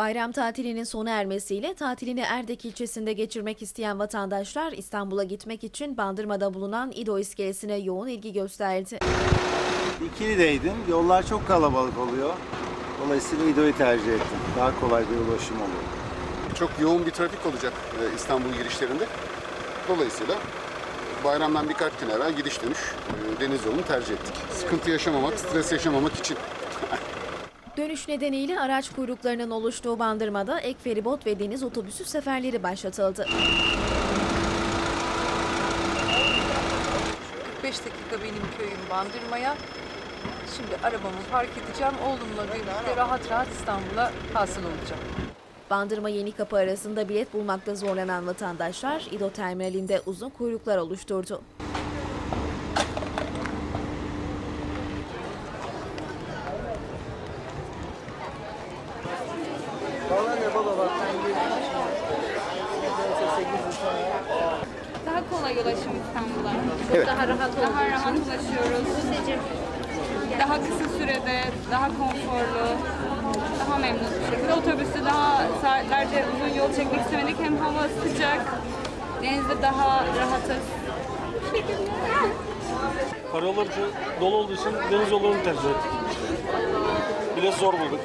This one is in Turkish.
Bayram tatilinin sona ermesiyle tatilini Erdek ilçesinde geçirmek isteyen vatandaşlar İstanbul'a gitmek için Bandırma'da bulunan İdo iskelesine yoğun ilgi gösterdi. İkili'deydim. Yollar çok kalabalık oluyor. Dolayısıyla İdo'yu tercih ettim. Daha kolay bir ulaşım oluyor. Çok yoğun bir trafik olacak e, İstanbul girişlerinde. Dolayısıyla bayramdan birkaç gün evvel gidiş dönüş e, deniz yolunu tercih ettik. Sıkıntı yaşamamak, stres yaşamamak için. Dönüş nedeniyle araç kuyruklarının oluştuğu Bandırma'da ek feribot ve deniz otobüsü seferleri başlatıldı. 45 dakika benim köyüm Bandırma'ya. Şimdi arabamı park edeceğim. Oğlumla birlikte rahat rahat İstanbul'a hasıl olacağım. Bandırma Yeni Kapı arasında bilet bulmakta zorlanan vatandaşlar İdo terminalinde uzun kuyruklar oluşturdu. Daha kolay ulaşım İstanbul'a. Daha rahat Daha rahat ulaşıyoruz. Daha kısa sürede, daha konforlu, daha memnun bir şekilde. Otobüste daha saatlerce uzun yol çekmek istemedik. Hem hava sıcak, denizde daha rahatız. Karayolları dolu olduğu için deniz yollarını tercih ettik. Biraz zor bulduk.